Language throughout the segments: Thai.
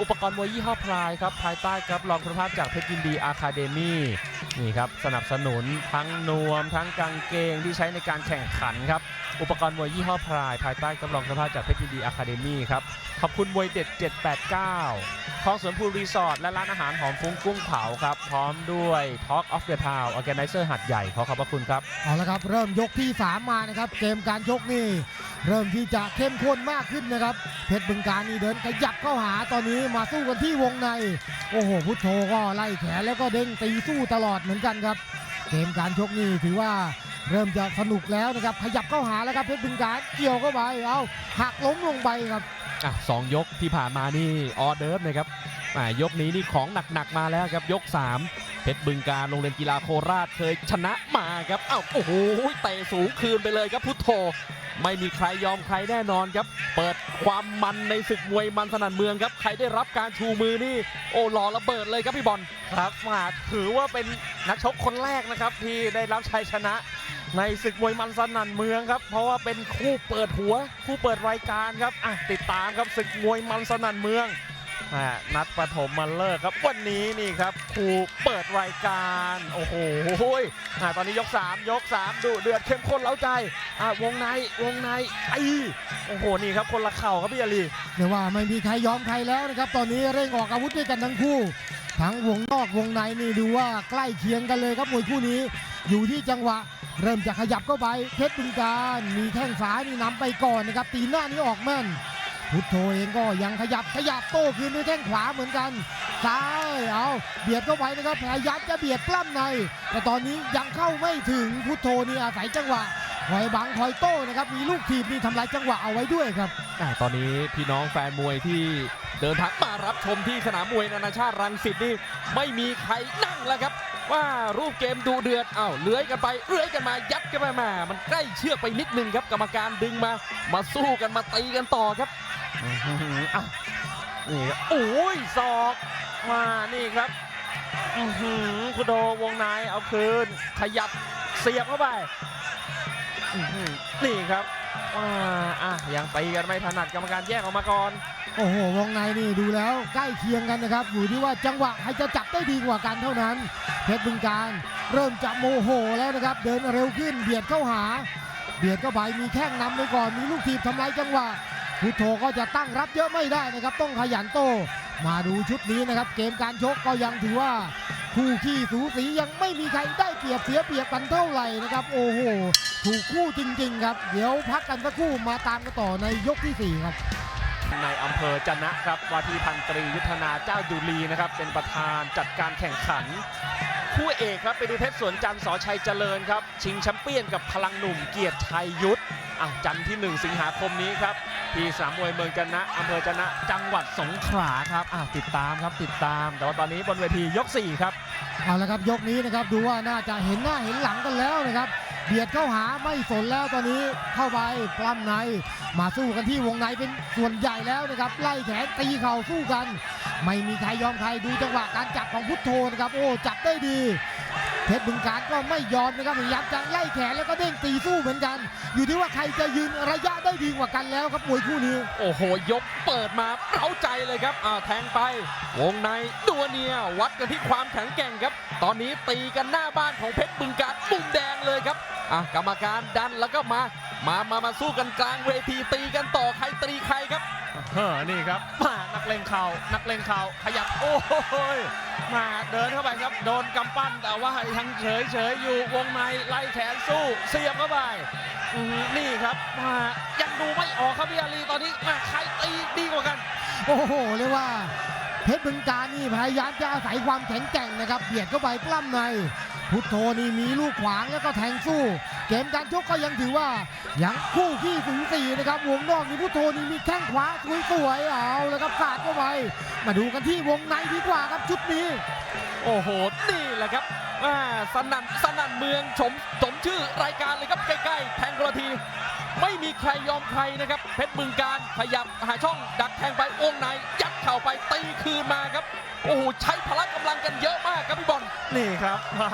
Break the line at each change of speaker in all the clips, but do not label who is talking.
อุปกรณ์มวยยี่ห้อพลายครับภายใต้ครับรองคุณภาพจากเพชรยินดีอาคาเดมี่นี่ครับสนับสนุนทั้งนวมทั้งกางเกงที่ใช้ในการแข่งขันครับอุปกรณ์มวยยี่ห้อพลาย ภายใต้กับรองคุณภาพจากเพชรยินดีอาคาเดมี่ครับ ขอบคุณมวยเด็ด 789คลองสวนภูรีสอร์ทและร้านอาหารหอมฟุ้งกุ้งเผาครับ พร้อมด้วย Talk of the Town Organizer หัดใหญ่ ขอขอบพระคุณครับ
เอาละครับ เริ่มยกที่ 3 มานะครับ เกมการชกนี่ เริ่มที่จะเข้มข้นมากขึ้นนะครับ เพชรบึงการนี่เดินขยับเข้าหาตอนนี้มาสู้กันที่วงใน โอ้โห พุทโธก็ไล่แขนแล้วก็เด้งตีสู้ตลอดเหมือนกันครับ เกมการชกนี่ถือว่า เริ่มจะสนุกแล้วนะครับ ขยับเข้าหาแล้วครับเพชรบึงการเกี่ยวเข้าไปเอาหักล้มลงไปครับ
อะสองยกที่ผ่านมานี่ออเดิร์ฟนะครับอ่ายกนี้นี่ของหนักๆมาแล้วครับยก 3 เพชรบึงการโรงเรียนกีฬาโคราชเคยชนะมาครับอ้าวโอ้โหเตะสูงคืนไปเลยครับพุทโธไม่มีใครยอมใครแน่นอนครับ เปิดความมันในศึกมวยมันสนั่นเมืองครับ ใครได้รับการชูมือนี่ โอ้หล่อระเบิดเลยครับพี่บอล
ครับมาถือว่าเป็นนักชกคนแรกนะครับที่ได้รับชัยชนะ ในศึกมวยมันสนั่นเมืองครับ เพราะว่าเป็นคู่เปิดหัว คู่เปิดรายการครับอะติดตามครับศึกมวยมันสนั่นเมืองอะนัดปฐมมาเลิกครับวันนี้นี่ครับคู่เปิดรายการโอ้โหอะตอนนี้ยก 3 ยก 3 ดูเดือดเข้มข้นเล้าใจอะวงในวงในไอโอ้โหนี่ครับคนละเข่าครับพี่อาลี
เรียกว่าไม่มีใครยอมใครแล้วนะครับ ตอนนี้เร่งออกอาวุธด้วยกันทั้งคู่ทั้งวงนอกวงในนี่ดูว่าใกล้เคียงกันเลยครับมวยคู่นี้อยู่ที่จังหวะ เริ่มจะขยับเข้าไปเพชรบึงการมีแข้งซ้ายนี่นำไปก่อนนะครับ ตีหน้านี้ออกแม่น พุทโธเองก็ยังขยับขยับโต้คืนด้วยแข้งขวาเหมือนกันซ้ายเอาเบียดเข้าไปนะครับพยายามจะเบียดปล้ำใน แต่ตอนนี้ยังเข้าไม่ถึงพุทโธนี่อาศัยจังหวะคอยบังคอยโต้นะครับมีลูกทีบนี่ทำลายจังหวะเอาไว้ด้วยครับ
อ่ตอนนี้พี่น้องแฟนมวยที่ เดินทางมารับชมที่สนามมวยนานาชาติรังสิตนี่ไม่มีใครนั่งแล้วครับ ว่ารูปเกมดูเดือดอ้าวเลื้อยกันไปเลื้อยกันมายัดกันไปมามันใกล้เชือกไปนิดนึงครับกรรมการดึงมา มาสู้กันมาตีกันต่อครับ
อื้อหืออะนี่ครับโอ้ยศอกมานี่ครับอื้อหือคุโดวงในเอาคืน ขยับเสียบเข้าไปนี่ครับอ่าอะยังตีกันไม่ถนัดกรรมการแยกออกมาก่อน
โอ้โห วงในนี่ดูแล้วใกล้เคียงกันนะครับ อยู่ที่ว่าจังหวะใครจะจับได้ดีกว่ากันเท่านั้น เพชรบึงการ เริ่มจะโมโหแล้วนะครับ เดินเร็วขึ้นเบียดเข้าหา เบียดเข้าไปมีแข้งนำไปก่อน มีลูกทีบทำลายจังหวะ พุทโธก็จะตั้งรับเยอะไม่ได้นะครับ ต้องขยันโต มาดูชุดนี้นะครับ เกมการชกก็ยังถือว่าคู่ขี้สูสียังไม่มีใครได้เปรียบเสียเปรียบกันเท่าไหร่นะครับ โอ้โห ถูกคู่จริง ๆ ครับ เดี๋ยวพักกันสักครู่มาตามกันต่อในยกที่สี่ครับ
ในอำเภอจนะครับวาทีพันตรียุทธนาเจ้าดุลีนะครับ เป็นประธานจัดการแข่งขัน คู่เอกครับไปดูเพชรสวนจันทร์สอชัยเจริญครับ ชิงแชมเปี้ยนกับพลังหนุ่มเกียรติชัยยุทธอะจันทร์ที่ 1 สิงหาคมนี้ครับ ที่สามมวยเมืองจนะอำเภอจนะ จังหวัดสงขลาครับอะติดตามครับติดตาม แต่ว่าตอนนี้บนเวทียก 4 ครับ
เอาละครับยกนี้นะครับดูว่าน่าจะเห็นหน้าเห็นหลังกันแล้วนะครับ เบียดเข้าหาไม่สนแล้วตอนนี้เข้าไปปล้ำใน มาสู้กันที่วงในเป็นส่วนใหญ่แล้วนะครับ ไล่แขนตีเข่าสู้กัน ไม่มีใครยอมใครดูจังหวะการจับของพุทโธนะครับ โอ้จับได้ดี เพชรบึงการก็ไม่ยอมนะครับพยายามจะไล่แขนแล้วก็เด้งตีสู้เหมือนกัน อยู่ที่ว่าใครจะยืนระยะได้ดีกว่ากันแล้วครับมวยคู่นี้
โอ้โห ยกเปิดมาเร้าใจเลยครับอ้าแทงไป วงในดัวเนียวัดกันที่ความแข็งแกร่งครับ ตอนนี้ตีกันหน้าบ้านของเพชรบึงการมุมแดงเลยครับอะกรรมการดันแล้วก็มา มามามาสู้กันกลางเวทีตีกันต่อใครตีใครครับ
นี่ครับมานักเลงเข่านักเลงเข่าขยับโอ้ยมาเดินเข้าไปครับ โดนกำปั้นแต่ว่ายังเฉยเฉยๆอยู่วงในไล่แขนสู้ เสียบเข้าไปอื้อหือนี่ครับมายังดูไม่ออกครับพี่อาลีตอนนี้มาใครตีดีกว่ากัน
โอ้โหเรียกว่าเพชรบึงการนี่พยายามจะอาศัยความแข็งแกร่งนะครับเบียดเข้าไปปล้ำใน พุทโธนี่มีลูกขวางแล้วก็แทงสู้ เกมการชกก็ยังถือว่ายังคู่ขี้สูสีนะครับวงนอกนี่พุทโธนี่มีแข้งขวาสวยๆเอาแล้วครับสาดเข้าไปมาดูกันที่วงในดีกว่าครับชุดนี้
โอ้โห นี่แหละครับอ่าสนั่นสนั่นเมืองชมสมชื่อรายการเลยครับใกล้ๆแทงกระที ไม่มีใครยอมใครนะครับ เพชรบึงการขยับหาช่องดักแทงไปวงในยัดเข่าไปตีคืนมาครับ โอ้โหใช้พละกำลังกันเยอะมากครับพี่บอล
นี่ครับมา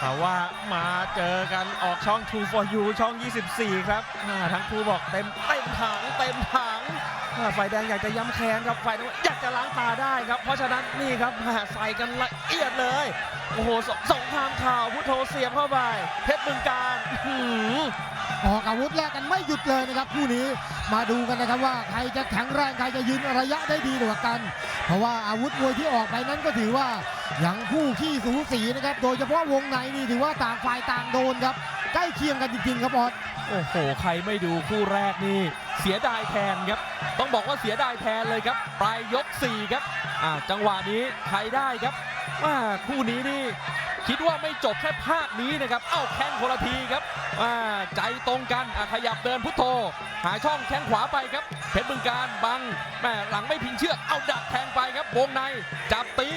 แต่ว่ามาเจอกันออกช่อง True for You ช่อง 24 ครับทั้งคู่บอกเต็มเต็มถังเต็มถังฝ่ายแดงอยากจะย้ำแค้นครับฝ่ายน้ำเงินอยากจะล้างตาได้ครับ เพราะฉะนั้นนี่ครับใส่กันละเอียดเลย โอ้โหสสงครามข่าวพุทโธเสียบเข้าไป เพชรบึงการ ออหือ
ออกอาวุธแลกกันไม่หยุดเลยนะครับคู่นี้มาดูกันนะครับว่าใครจะแข็งแรงใครจะยืนระยะได้ดีกว่ากัน เพราะว่าอาวุธมวยที่ออกไปนั้นก็ถือว่าอย่างคู่ขี้สูสีนะครับโดยเฉพาะวงในนี่ถือว่าต่างฝ่ายต่างโดนครับใกล้เคียงกันจริงๆครับออส
โอ้โห ใครไม่ดูคู่แรกนี่ เสียดายแทนครับ ต้องบอกว่าเสียดายแทนเลยครับ ปลายยก 4 ครับ อ่า จังหวะนี้ใครได้ครับว่าคู่นี้นี่ คิดว่าไม่จบแค่ภาคนี้นะครับ เอ้าแข้งคนละทีครับใจตรงกันขยับเดินพุทโธ หาช่องแข้งขวาไปครับ เพชรบึงการบังแม่หลังไม่พิงเชือก เอาดักแทงไปครับวงในจับตี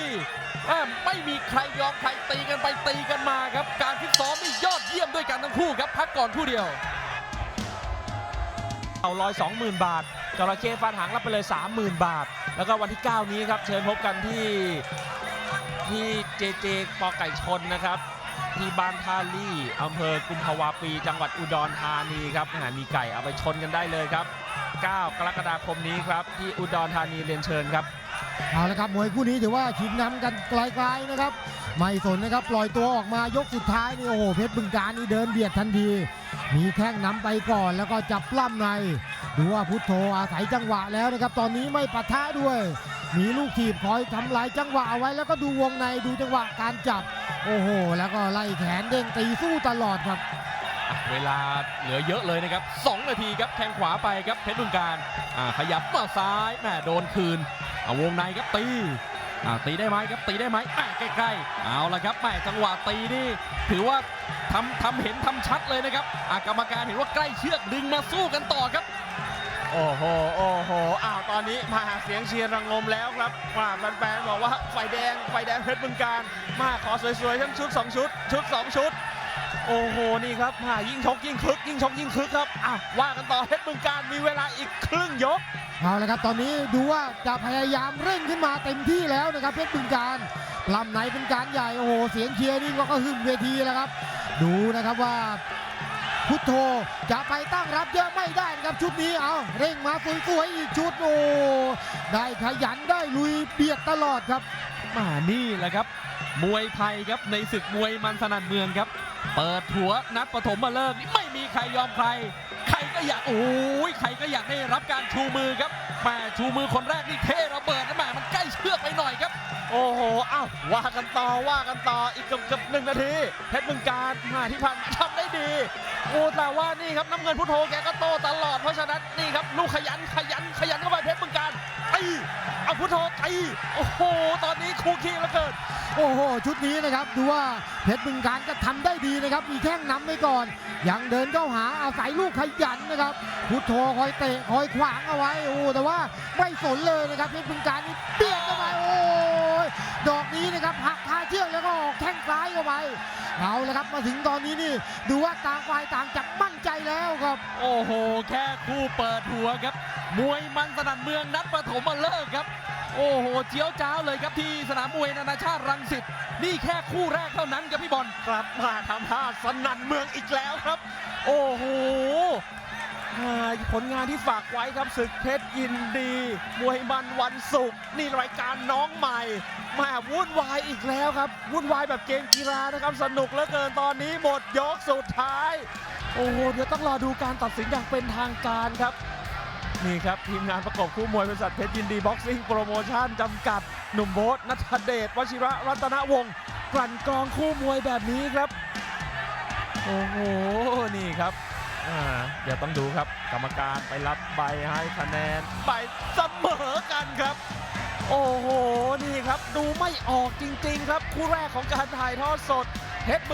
ไม่มีใครยอมใครตีกันไปตีกันมาครับ การฟิตซ้อมนี่ยอดเยี่ยมด้วยกันทั้งคู่ครับ พักก่อนคู่เดียวเอาลอย20,000บาทจระเข้ฟาดหางรับไปเลย 30,000 บาท แล้วก็วันที่ 9 นี้ครับ เชิญพบกันที่ ที่เจเจปอไก่ชนนะครับ ที่บ้านท่าลี่อำเภอกุมภาวาปี จังหวัดอุดรธานีครับหามีไก่เอาไปชนกันได้เลยครับ 9 กรกฎาคมนี้ครับ ที่อุดรธานีเรียนเชิญครับ
เอาละครับมวยคู่นี้ถือว่าชิงน้ำกันไกลๆนะครับ ไม่สนนะครับ ปล่อยตัวออกมายกสุดท้ายนี่โอ้โหเพชรบึงการนี่เดินเบียดทันที มีแข้งนำไปก่อนแล้วก็จับปล้ำในดูว่าพุทโธอาศัยจังหวะแล้วนะครับ ตอนนี้ไม่ปะทะด้วย มีลูกถีบคอยทำลายจังหวะเอาไว้แล้วก็ดูวงในดูจังหวะการจับ โอ้โห แล้วก็ไล่แขนเด้งตีสู้ตลอดครับ
เวลาเหลือเยอะเลยนะครับ 2 นาทีครับแทงขวาไปครับเพชรบึงการขยับมาซ้ายแม่โดนคืนเอาวงในครับตีตีได้ไหมครับตีได้ไหมใกล้ๆเอาละครับแม่จังหวะตีนี่ถือว่าทำทำเห็นทำชัดเลยนะครับกรรมการเห็นว่าใกล้เชือกดึงมาสู้กันต่อครับ โอ้โห โอ้โห อ้าว ตอนนี้มาเสียงเชียร์ระงมแล้วครับว่าแฟนๆบอกว่าไฟแดง ไฟแดงเพชรบึงการ มาขอสวยๆ ทั้งชุด 2 ชุด ชุด 2 ชุด โอ้โห นี่ครับมายิ่งชกยิ่งคึก ยิ่งชกยิ่งคึกครับ อ้าว ว่ากันต่อเพชรบึงการ มีเวลาอีกครึ่งยก
เอาละครับ ตอนนี้ดูว่าจะพยายามเร่งขึ้นมาเต็มที่แล้วนะครับเพชรบึงการลำไหนเป็นการใหญ่ โอ้โห เสียงเชียร์นี่ก็หึ่มเวทีแล้วครับ ดูนะครับว่า พุทโธจะไปตั้งรับเยอะไม่ได้ครับชุดนี้เอาเร่งมาสวยๆอีกชุดโอ้ได้ขยันได้ลุยเบียดตลอดครับ
มานี่แหละครับ มวยไทยครับในศึกมวยมันสนั่นเมืองครับ เปิดหัวนัดปฐมมาเลิกนี่ไม่มีใครยอมใคร ใครก็อยากโอ้ยใครก็อยากได้รับการชูมือครับ แม่ชูมือคนแรกนี่เทระเบิดนะแม่มันใกล้เชือกไปหน่อยครับ โอ้โหอ้าวว่ากันต่อว่ากันต่ออีกเกือบเกือบหนึ่งนาทีเพชรบึงการมาที่ผ่านมาทำได้ดีโอ้แต่ว่านี่ครับน้ำเงินพุทโธแกก็โตตลอดเพราะฉะนั้นนี่ครับลูกขยันขยันขยันเข้าไปเพชรบึงการไอ อาพุทโธตีโอ้โห ตอนนี้คู่ขี้เหลือเกิน
โอ้โห ชุดนี้นะครับ ดูว่าเพชรบึงการก็ทำได้ดีนะครับ มีแข้งนำไปก่อน ยังเดินเข้าหาอาศัยลูกขยันนะครับ พุทโธคอยเตะคอยขวางเอาไว้ โอ้ แต่ว่าไม่สนเลยนะครับ เพชรบึงการนี่เปียกเข้าไป โอ้ย ดอกนี้นะครับหักคาเชือกแล้วก็ออกแข้งซ้ายเข้าไป เอาละครับ มาถึงตอนนี้นี่ ดูว่าต่างฝ่ายต่างจับมั่น ใจแล้วครับ
โอ้โห แค่คู่เปิดหัวครับ มวยมันสนั่นเมืองนัดปฐมมาเลิกครับ โอ้โห เจียวจ้าวเลยครับที่สนามมวยนานาชาติรังสิต นี่แค่คู่แรกเท่านั้นครับพี่บอล กลับมาทำท่าสนั่นเมืองอีกแล้วครับ โอ้โหอ่า ผลงานที่ฝากไว้ครับศึกเพชรยินดี มวยมันวันศุกร์นี่รายการน้องใหม่แมาวุ่นวายอีกแล้วครับ วุ่นวายแบบเกมกีฬานะครับ สนุกเหลือเกินตอนนี้หมดยกสุดท้าย โอ้โหเดี๋ยวต้องรอดูการตัดสินอย่างเป็นทางการครับ นี่ครับ ทีมงานประกอบคู่มวยบริษัทเพชรยินดีบ็อกซิ่งโปรโมชั่นจำกัด หนุ่มโบ๊ทนัทเดชวชิระรัตนวงศ์กลั่นกรองคู่มวยแบบนี้ครับ โอ้โหนี่ครับ เดี๋ยวต้องดูครับ กรรมการไปรับใบให้คะแนนใบเสมอกันครับ โอ้โห นี่ครับ ดูไม่ออกจริง ๆ ครับ คู่แรกของการถ่ายทอดสดเพชร